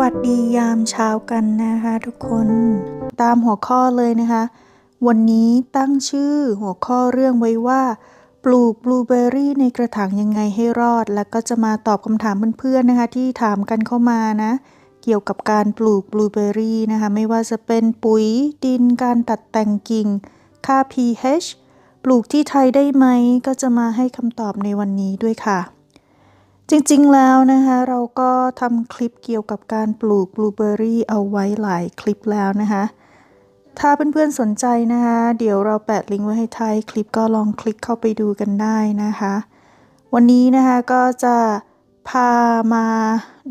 วัสดียามเช้ากันนะคะทุกคนตามหัวข้อเลยนะคะ วันนี้ตั้งชื่อหัวข้อเรื่องไว้ว่า ปลูกบลูเบอร์รี่ในกระถางยังไงให้รอด แล้วก็จะมาตอบคำถามเพื่อนๆนะคะ ที่ถามกันเข้ามานะ เกี่ยวกับการปลูกบลูเบอร์รี่นะคะ ไม่ว่าจะเป็นปุ๋ยดินการตัดแต่งกิ่ง ค่า pH ปลูกที่ไทยได้ไหมก็จะมาให้คำตอบในวันนี้ด้วยค่ะ จริงๆ แล้วนะคะเราก็ทำคลิปเกี่ยวกับการปลูกบลูเบอร์รี่เอาไว้หลายคลิปแล้วนะคะ ถ้าเพื่อนๆ สนใจนะคะ เดี๋ยวเราแปะลิงก์ไว้ให้ท้ายคลิปก็ลองคลิกเข้าไปดูกันได้นะคะ วันนี้นะคะก็จะพามา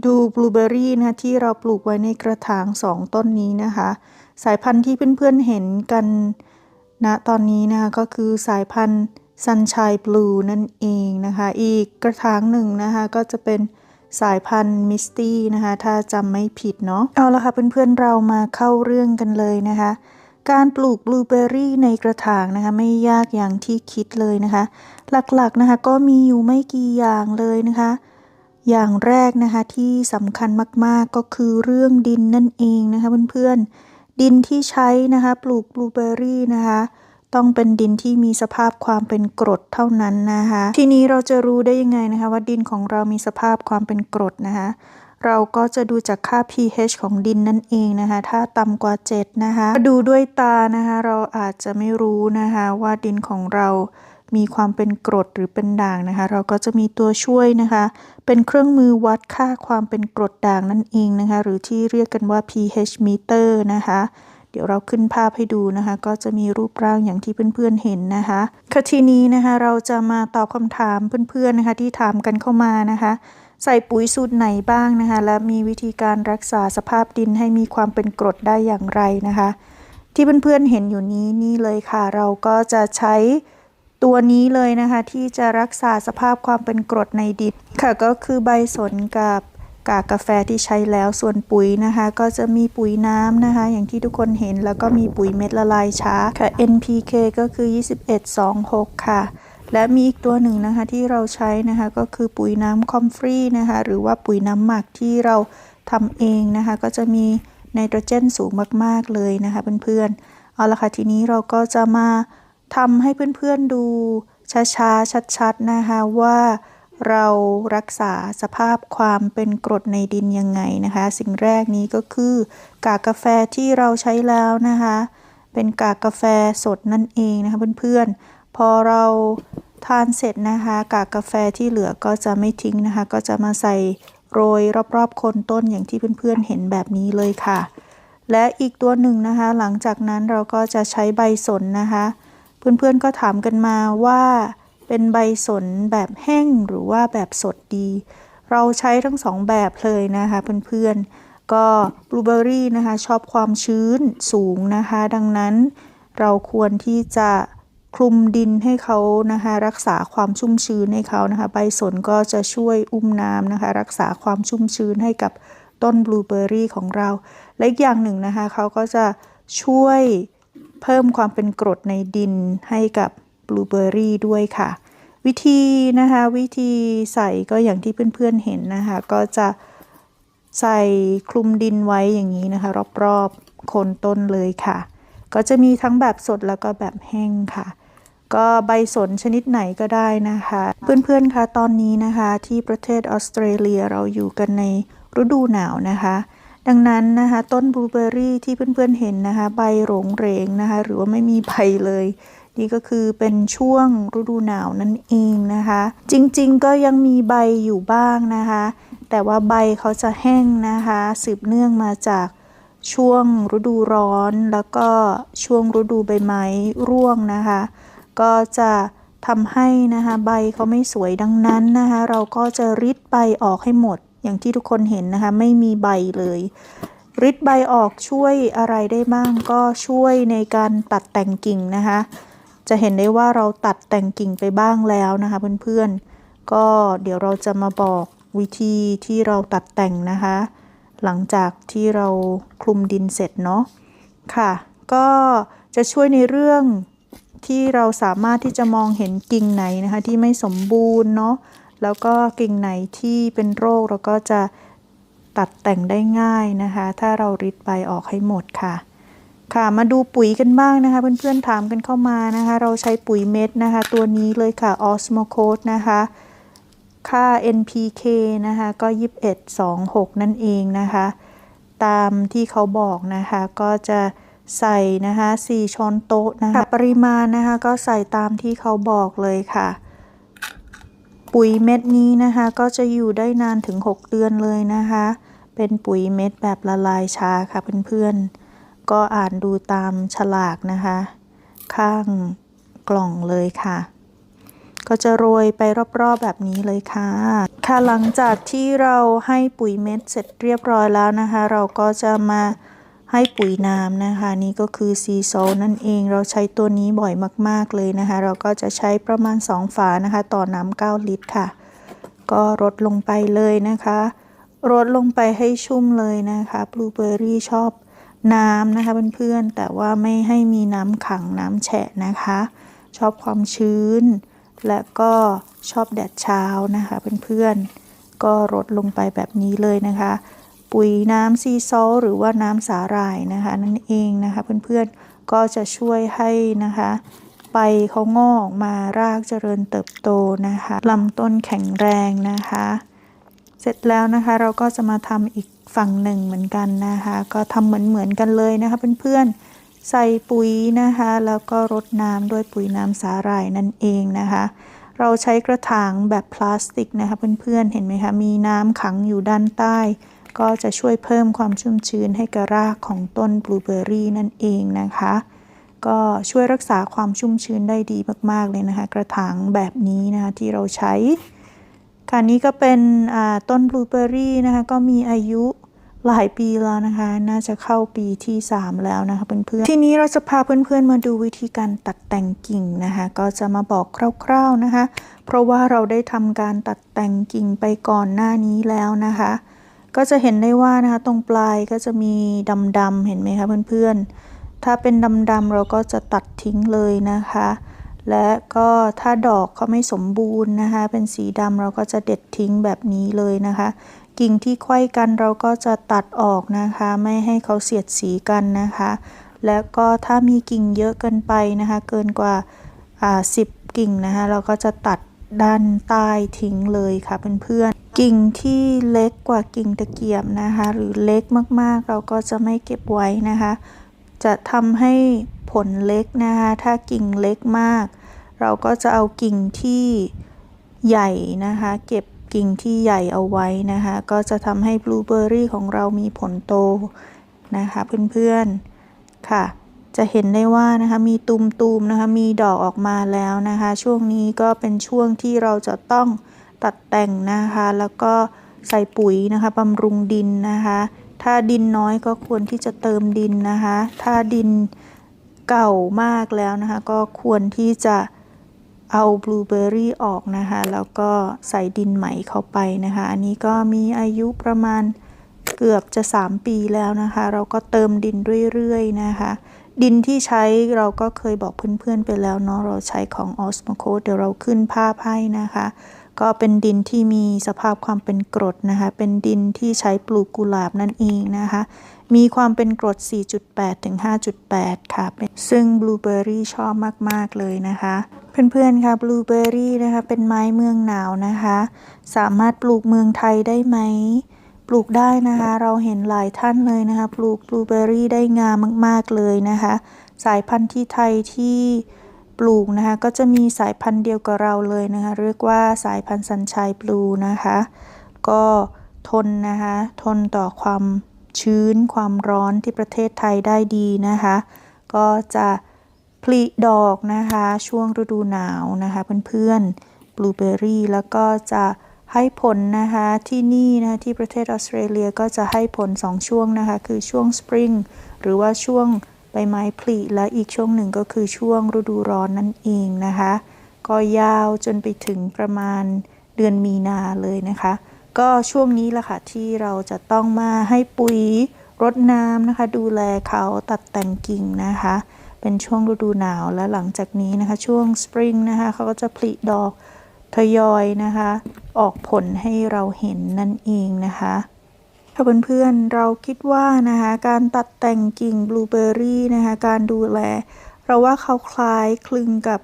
ดูบลูเบอร์รี่นะคะที่เราปลูกไว้ในกระถาง 2 ต้นนี้นะคะ สายพันธุ์ที่เพื่อนๆ เห็นกันณนะตอนนี้นะคะก็คือสายพันธุ์ Sunshine Blue นั่นเองนะคะ อีกกระถางหนึ่งนะคะ ก็จะเป็นสายพันธุ์ Misty นะคะ ถ้าจำไม่ผิดเนาะ เอาละค่ะเพื่อนๆเรามาเข้าเรื่องกันเลยนะคะ การปลูกบลูเบอร์รี่ในกระถางนะคะ ไม่ยากอย่างที่คิดเลยนะคะ หลักๆนะคะก็มีอยู่ไม่กี่อย่างเลยนะคะ อย่างแรกนะคะที่สำคัญมากๆก็คือเรื่องดินนั่นเองนะคะเพื่อนๆ ดินที่ใช้นะคะ ปลูกบลูเบอร์รี่นะคะ ต้องเป็นดินที่มีสภาพความเป็นกรดเท่านั้นนะคะ ทีนี้เราจะรู้ได้ยังไงนะคะว่าดินของเรามีสภาพความเป็นกรดนะคะเราก็จะดูจากค่า pH ของดินนั่นเองนะคะ ถ้าต่ำกว่า 7 นะคะดูด้วยตานะคะ เราอาจจะไม่รู้นะคะว่าดินของเรามีความเป็นกรดหรือเป็นด่างนะคะ เราก็จะมีตัวช่วยนะคะ เป็นเครื่องมือวัดค่าความเป็นกรดด่างนั่นเองนะคะ หรือที่เรียกกันว่า pH meter นะคะ เดี๋ยวเราขึ้นภาพให้ดูนะคะ ก็จะมีรูปร่างอย่างที่เพื่อนๆเห็นนะคะค่ะทีนี้นะคะเราจะมาตอบคำถามเพื่อนๆนะคะ ที่ถามกันเข้ามานะคะ ใส่ปุ๋ยสูตรไหนบ้างนะคะ และมีวิธีการรักษาสภาพดินให้มีความเป็นกรดได้อย่างไรนะคะ ที่เพื่อนๆเห็นอยู่นี้นี่เลยค่ะ เราก็จะใช้ตัวนี้เลยนะคะที่จะรักษาสภาพความเป็นกรดในดินค่ะก็คือใบสนกับ กากกาแฟที่ใช้แล้วส่วนปุ๋ยนะคะ ก็จะมีปุ๋ยน้ำนะคะ อย่างที่ทุกคนเห็นแล้วก็มีปุ๋ยเม็ดละลายช้าค่ะ NPK ก็คือ 2126 ค่ะ และมีอีกตัวหนึ่งนะคะที่เราใช้นะคะก็คือปุ๋ยน้ำคอมฟรีนะคะ หรือว่าปุ๋ยน้ำหมักที่เราทำเองนะคะ ก็จะมีไนโตรเจนสูงมาก ๆ เลยนะคะเพื่อนๆ เอาละค่ะ ทีนี้เราก็จะมาทำให้เพื่อนๆดูช้าๆ ชัดๆ นะคะว่า เรารักษาสภาพความเป็นกรดในดินยังไงนะคะ สิ่งแรกนี้ก็คือกากกาแฟที่เราใช้แล้วนะคะ เป็นกากกาแฟสดนั่นเองนะคะเพื่อนๆ พอเราทานเสร็จนะคะ กากกาแฟที่เหลือก็จะไม่ทิ้งนะคะ ก็จะมาใส่โรยรอบๆโคนต้นอย่างที่เพื่อนๆเห็นแบบนี้เลยค่ะ และอีกตัวหนึ่งนะคะ หลังจากนั้นเราก็จะใช้ใบสนนะคะ เพื่อนๆก็ถามกันมาว่า เป็นใบสนแบบแห้งหรือว่าแบบสดดี เราใช้ทั้งสองแบบเลยนะคะเพื่อนๆ ก็บลูเบอร์รี่นะคะชอบความชื้นสูงนะคะ ดังนั้นเราควรที่จะคลุมดินให้เขานะคะรักษาความชุ่มชื้นให้เขานะคะใบสนก็จะช่วยอุ้มน้ำนะคะ รักษาความชุ่มชื้นให้กับต้นบลูเบอร์รี่ของเรา และอีกอย่างหนึ่งนะคะเขาก็จะช่วยเพิ่มความเป็นกรดในดินให้กับ บลูเบอร์รี่ด้วยค่ะ วิธีนะคะวิธีใส่ก็อย่างที่เพื่อนๆเห็นนะคะ ก็จะใส่คลุมดินไว้อย่างนี้นะคะ รอบๆโคนต้นเลยค่ะ ก็จะมีทั้งแบบสดแล้วก็แบบแห้งค่ะ ก็ใบสนชนิดไหนก็ได้นะคะ เพื่อนๆคะตอนนี้นะคะที่ประเทศออสเตรเลียเราอยู่กันในฤดูหนาวนะคะ ดังนั้นนะคะต้นบลูเบอร์รี่ที่เพื่อนๆเห็นนะคะใบหลงเหรงนะคะหรือว่าไม่มีใบเลย นี่ก็คือเป็นช่วงฤดูหนาวนั่นเองนะคะ จริงๆก็ยังมีใบอยู่บ้างนะคะ แต่ว่าใบเขาจะแห้งนะคะสืบเนื่องมาจากช่วงฤดูร้อนแล้วก็ช่วงฤดูใบไม้ร่วงนะคะ ก็จะทำให้นะคะใบเขาไม่สวยดังนั้นนะคะ เราก็จะริดใบออกให้หมด อย่างที่ทุกคนเห็นนะคะ ไม่มีใบเลยริดใบออกช่วยอะไรได้บ้างก็ช่วยในการตัดแต่งกิ่งนะคะ จะเห็นได้ว่าเราตัดแต่งกิ่งไปบ้างแล้วนะคะเพื่อนๆ ก็เดี๋ยวเราจะมาบอกวิธีที่เราตัดแต่งนะคะ หลังจากที่เราคลุมดินเสร็จเนาะค่ะ ก็จะช่วยในเรื่องที่เราสามารถที่จะมองเห็นกิ่งไหนนะคะ ที่ไม่สมบูรณ์เนาะ แล้วก็กิ่งไหนที่เป็นโรคเราก็จะตัดแต่งได้ง่ายนะคะ ถ้าเราริดใบออกให้หมดค่ะ ค่ะมาดูปุ๋ยกันบ้างนะคะ เพื่อนๆถามกันเข้ามานะคะ เราใช้ปุ๋ยเม็ดนะคะ ตัวนี้เลยค่ะ Osmo Coat นะคะ ค่า NPK นะคะก็ 2126 นั่นเองนะคะ ตามที่เขาบอกนะคะก็จะใส่นะคะ4ช้อนโต๊ะนะคะ ปริมาณนะคะก็ใส่ตามที่เขาบอกเลยค่ะ ปุ๋ยเม็ดนี้นะคะ ก็จะอยู่ได้นานถึง 6 เดือนเลยนะคะ เป็นปุ๋ยเม็ดแบบละลายช้าค่ะเพื่อนๆ ก็อ่านดูตามฉลากนะคะ ข้างกล่องเลยค่ะ ก็จะโรยไปรอบๆแบบนี้เลยค่ะ ค่ะหลังจากที่เราให้ปุ๋ยเม็ดเสร็จเรียบร้อยแล้วนะคะ เราก็จะมา ให้ปุ๋ยน้ำนะคะ นี่ก็คือซีโซนั่นเองเราใช้ตัวนี้บ่อยมากๆเลยนะคะ เราก็จะใช้ประมาณ 2 ฝานะคะ ต่อน้ำ9ลิตรค่ะ ก็รดลงไปเลยนะคะรดลงไปให้ชุ่มเลยนะคะบลูเบอร์รี่ชอบน้ำนะคะเพื่อนๆแต่ว่าไม่ให้มีน้ำขังน้ำแฉะนะคะ ชอบความชื้น และก็ชอบแดดเช้านะคะเพื่อนๆก็รดลงไปแบบนี้เลยนะคะ ปุ๋ยน้ำซีซอลหรือว่าน้ำสาหร่ายนะคะนั่นเองนะคะเพื่อนๆก็จะช่วยให้นะคะใบเขางอกมารากเจริญเติบโตนะคะลำต้นแข็งแรงนะคะ เสร็จแล้วนะคะเราก็จะมาทำอีกฝั่งหนึ่งเหมือนกันนะคะ ก็ทำเหมือนเหมือนกันเลยนะคะเพื่อนๆใส่ปุ๋ยนะคะ แล้วก็รดน้ำด้วยปุ๋ยน้ำสาหร่ายนั่นเองนะคะ เราใช้กระถางแบบพลาสติกนะคะเพื่อนๆเห็นไหมคะมีน้ำขังอยู่ด้านใต้ ก็จะช่วยเพิ่มความชุ่มชื้นให้กับรากของต้นบลูเบอร์รี่นั่นเองนะคะ ก็ช่วยรักษาความชุ่มชื้นได้ดีมาก ๆ เลยนะคะ กระถางแบบนี้นะคะที่เราใช้ ค่ะนี้ก็เป็นต้นบลูเบอร์รี่นะคะ ก็มีอายุหลายปีแล้วนะคะ น่าจะเข้าปีที่ 3 แล้วนะคะเพื่อนๆ ทีนี้เราจะพาเพื่อนๆมาดูวิธีการตัดแต่งกิ่งนะคะ ก็จะมาบอกคร่าวๆนะคะ เพราะว่าเราได้ทำการตัดแต่งกิ่งไปก่อนหน้านี้แล้วนะคะ ก็จะเห็นได้ว่านะคะตรงปลายก็จะมีดำๆเห็นไหมคะเพื่อนๆ ถ้าเป็นดำๆเราก็จะตัดทิ้งเลยนะคะ และก็ถ้าดอกเขาไม่สมบูรณ์นะคะ เป็นสีดำเราก็จะเด็ดทิ้งแบบนี้เลยนะคะ กิ่งที่ไขว้กันเราก็จะตัดออกนะคะ ไม่ให้เขาเสียดสีกันนะคะ แล้วก็ถ้ามีกิ่งเยอะเกินไปนะคะ เกินกว่าอ่าสิบกิ่งนะคะ เราก็จะตัดด้านใต้ทิ้งเลยค่ะเพื่อนๆ กิ่งที่เล็กกว่ากิ่งตะเกียบนะคะ หรือเล็กมากๆ เราก็จะไม่เก็บไว้นะคะ จะทำให้ผลเล็กนะคะ ถ้ากิ่งเล็กมาก เราก็จะเอากิ่งที่ใหญ่นะคะ เก็บกิ่งที่ใหญ่เอาไว้นะคะ ก็จะทำให้บลูเบอร์รี่ของเรามีผลโตนะคะเพื่อนๆค่ะ จะเห็นได้ว่านะคะมีตุ่มๆนะคะ มีดอกออกมาแล้วนะคะ ช่วงนี้ก็เป็นช่วงที่เราจะต้อง ตัดแต่งนะคะ แล้วก็ใส่ปุ๋ยนะคะบำรุงดินนะคะ ถ้าดินน้อยก็ควรที่จะเติมดินนะคะ ถ้าดินเก่ามากแล้วนะคะ ก็ควรที่จะเอาบลูเบอร์รี่ออกนะคะ แล้วก็ใส่ดินใหม่เข้าไปนะคะ อันนี้ก็มีอายุประมาณเกือบจะ 3 ปีแล้วนะคะ เราก็เติมดินเรื่อยๆนะคะ ดินที่ใช้เราก็เคยบอกเพื่อนๆไปแล้วเนาะ เราใช้ของ Osmo Coat เดี๋ยวเราขึ้นภาพให้นะคะ ก็เป็นดินที่มีสภาพความเป็นกรดนะคะ เป็นดินที่ใช้ปลูกกุหลาบนั่นเองนะคะ มีความเป็นกรด 4.8 ถึง 5.8 ค่ะ ซึ่งบลูเบอร์รี่ชอบมาก ๆ เลยนะคะ เพื่อน ๆ ค่ะบลูเบอร์รี่นะคะ เป็นไม้เมืองหนาวนะคะ สามารถปลูกเมืองไทยได้ไหม ปลูกได้นะคะ เราเห็นหลายท่านเลยนะคะ ปลูกบลูเบอร์รี่ได้งามมาก ๆ เลยนะคะ สายพันธุ์ที่ไทยที่ ปลูกนะคะ ก็จะมีสายพันธุ์เดียวกับเราเลยนะคะ เรียกว่าสายพันธุ์สัญชัยบลูนะคะ ก็ทนนะคะ ทนต่อความชื้นความร้อนที่ประเทศไทยได้ดีนะคะ ก็จะผลิดอกนะคะ ช่วงฤดูหนาวนะคะเพื่อนๆบลูเบอร์รี่แล้วก็จะให้ผลนะคะที่นี่นะที่ประเทศออสเตรเลียก็จะให้ผล 2 ช่วงนะคะ คือช่วงสปริงหรือว่าช่วง ใบไม้ผลิและอีกช่วงหนึ่งก็คือช่วงฤดูร้อนนั่นเองนะคะ ก็ยาวจนไปถึงประมาณเดือนมีนาเลยนะคะ ก็ช่วงนี้แหละค่ะที่เราจะต้องมาให้ปุ๋ยรดน้ำนะคะ ดูแลเขาตัดแต่งกิ่งนะคะ เป็นช่วงฤดูหนาวและหลังจากนี้นะคะ ช่วงสปริงนะคะเขาก็จะผลิดอกทยอยนะคะ ออกผลให้เราเห็นนั่นเองนะคะ ค่ะเพื่อนๆเราคิดว่านะคะการตัดแต่งกิ่งบลูเบอร์รี่นะคะการดูแล เราว่าเขาคล้ายคลึงกับ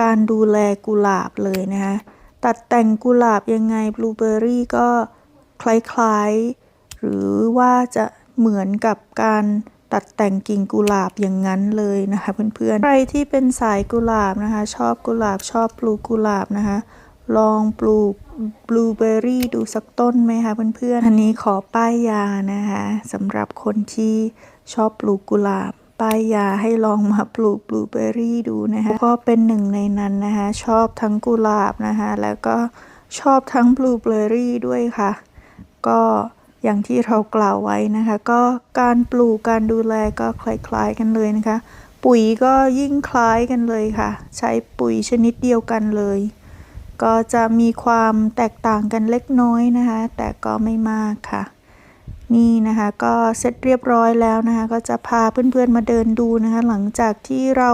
การดูแลกุหลาบเลยนะคะตัดแต่งกุหลาบยังไงบลูเบอร์รี่ก็คล้ายๆ หรือว่าจะเหมือนกับการตัดแต่งกิ่งกุหลาบอย่างนั้นเลยนะคะเพื่อนๆใครที่เป็นสายกุหลาบนะคะ ชอบกุหลาบชอบปลูกกุหลาบนะคะ ลองปลูกบลูเบอรี่ดูสักต้นไหมคะเพื่อนๆ อันนี้ขอป้ายยานะคะสำหรับคนที่ชอบปลูกกุหลาบ ป้ายยาให้ลองมาปลูกบลูเบอรี่ดูนะคะ ก็เป็นหนึ่งในนั้นนะคะ ชอบทั้งกุหลาบนะคะ แล้วก็ชอบทั้งบลูเบอรี่ด้วยค่ะ ก็อย่างที่เรากล่าวไว้นะคะ ก็การปลูกการดูแลก็คล้ายๆกันเลยนะคะ ปุ๋ยก็ยิ่งคล้ายกันเลยค่ะ ใช้ปุ๋ยชนิดเดียวกันเลย ก็จะมีความแตกต่างกันเล็กน้อยนะคะ แต่ก็ไม่มากค่ะ นี่นะคะก็เสร็จเรียบร้อยแล้วนะคะ ก็จะพาเพื่อนๆมาเดินดูนะคะ หลังจากที่เรา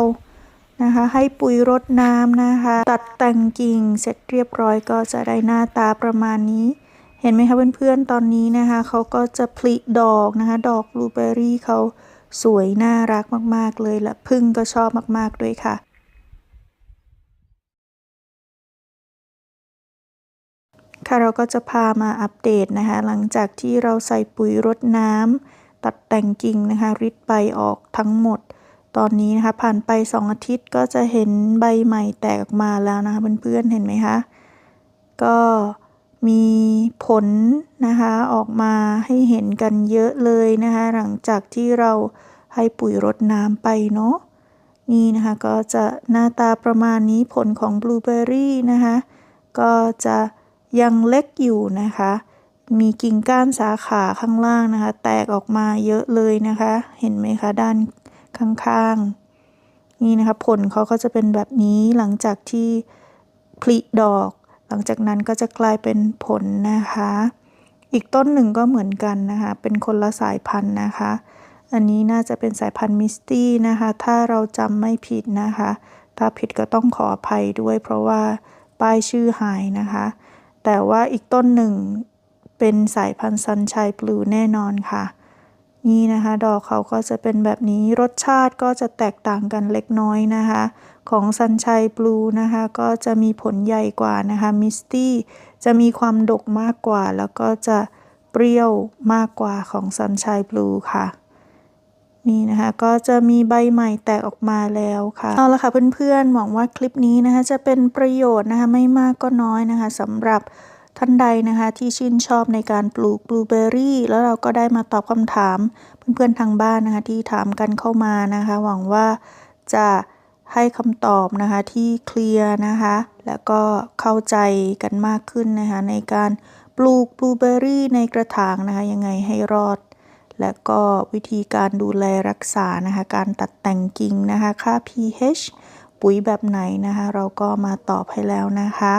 นะคะให้ปุ๋ยรดน้ำนะคะ ตัดแต่งกิ่งเสร็จเรียบร้อยก็จะได้หน้าตาประมาณนี้ เห็นไหมคะเพื่อนๆตอนนี้นะคะเขาก็จะผลิดอกนะคะ ดอกบลูเบอร์รี่เขาสวยน่ารักมากๆเลยและพึ่งก็ชอบมากๆด้วยค่ะ ค่ะเราก็จะพามาอัปเดตนะคะ หลังจากที่เราใส่ปุ๋ยรดน้ำตัดแต่งกิ่งนะคะริดใบออกทั้งหมด ตอนนี้นะคะ ผ่านไป 2 อาทิตย์ก็จะเห็นใบใหม่แตกออกมาแล้วนะคะเพื่อนๆเห็นไหมคะก็มีผลนะคะออกมาให้เห็นกันเยอะเลยนะคะหลังจากที่เราให้ปุ๋ยรดน้ำไปเนาะนี่นะคะก็จะหน้าตาประมาณนี้ผลของบลูเบอร์รี่นะคะก็จะ ยังเล็กอยู่นะคะ มีกิ่งก้านสาขาข้างล่างนะคะ แตกออกมาเยอะเลยนะคะ เห็นไหมคะ ด้านข้างๆ นี่นะคะ ผลเขาก็จะเป็นแบบนี้หลังจากที่ผลิดอก หลังจากนั้นก็จะกลายเป็นผลนะคะ อีกต้นหนึ่งก็เหมือนกันนะคะ เป็นคนละสายพันธุ์นะคะ อันนี้น่าจะเป็นสายพันธุ์มิสตี้นะคะ ถ้าเราจำไม่ผิดนะคะ ถ้าผิดก็ต้องขออภัยด้วย เพราะว่าป้ายชื่อหายนะคะ แต่ว่าอีกต้นหนึ่งเป็นสายพันธุ์ซันชัยบลูแน่นอนค่ะ นี่นะคะ ดอกเขาก็จะเป็นแบบนี้รสชาติก็จะแตกต่างกันเล็กน้อยนะคะ ของซันชัยบลูนะคะ ก็จะมีผลใหญ่กว่านะคะมิสตี้จะมีความดกมากกว่า แล้วก็จะเปรี้ยวมากกว่าของซันชัยบลูค่ะ นี่นะคะก็จะมีใบใหม่แตกออกมาแล้วค่ะเอาละค่ะเพื่อนๆหวังว่าคลิปนี้นะคะจะเป็นประโยชน์นะคะไม่มากก็น้อยนะคะสำหรับท่านใดนะคะที่ชื่นชอบในการปลูกบลูเบอร์รี่แล้วเราก็ได้มาตอบคำถามเพื่อนๆทางบ้านนะคะที่ถามกันเข้ามานะคะ หวังว่าจะให้คำตอบนะคะที่เคลียร์นะคะ แล้วก็เข้าใจกันมากขึ้นนะคะในการปลูกบลูเบอร์รี่ในกระถางนะคะยังไงให้รอด และก็วิธีการดูแลรักษานะคะ การตัดแต่งกิ่งนะคะ ค่า pH ปุ๋ยแบบไหนนะคะ เราก็มาตอบให้แล้วนะคะ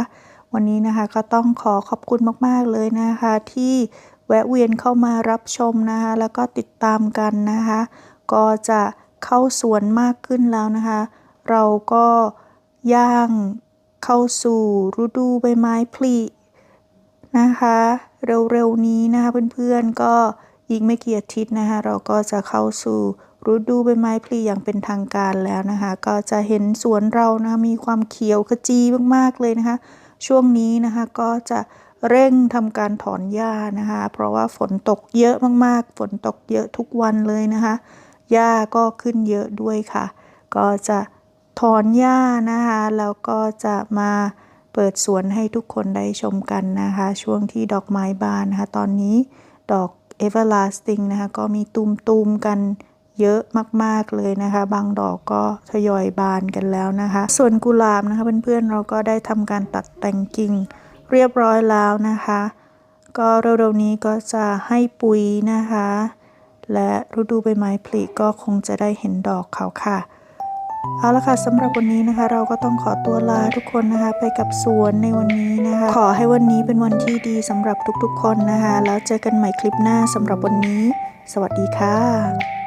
วันนี้นะคะก็ต้องขอขอบคุณมาก ๆ เลยนะคะ ที่แวะเวียนเข้ามารับชมนะคะ แล้วก็ติดตามกันนะคะ ก็จะเข้าสวนมากขึ้นแล้วนะคะ เราก็ย่างเข้าสู่ฤดูใบไม้ผลินะคะ เร็ว ๆ นี้นะคะเพื่อน ๆ ก็ อีกไม่กี่อาทิตย์นะคะเราก็จะเข้าสู่ฤดูใบไม้ผลิอย่างเป็นทางการแล้วนะคะ ก็จะเห็นสวนเรานะะมีความเขียวขจีมากๆเลยนะคะ ช่วงนี้นะคะก็จะเร่งทำการถอนหญ้านะคะ เพราะว่าฝนตกเยอะมากๆ ฝนตกเยอะทุกวันเลยนะคะหญ้าก็ขึ้นเยอะด้วยค่ะ ก็จะถอนหญ้านะคะแล้วก็จะมาเปิดสวนให้ทุกคนได้ชมกันนะคะ ช่วงที่ดอกไม้บานนะคะ ตอนนี้ดอก everlasting นะคะก็มีตุมๆกันเยอะมากๆเลยนะคะ บางดอกก็ทยอยบานกันแล้วนะคะ ส่วนกุหลาบนะคะเพื่อนๆเราก็ได้ทำการตัดแต่งกิ่งเรียบร้อยแล้วนะคะ ก็เร็วๆนี้ก็จะให้ปุ๋ยนะคะ และฤดูใบไม้ผลิก็คงจะได้เห็นดอกเขาค่ะ เอาละค่ะสำหรับวันนี้นะคะ เราก็ต้องขอตัวลาทุกคนนะคะ ไปกับสวนในวันนี้นะคะ ขอให้วันนี้เป็นวันที่ดีสำหรับทุกๆคนนะคะ แล้วเจอกันใหม่คลิปหน้าสำหรับวันนี้ สวัสดีค่ะ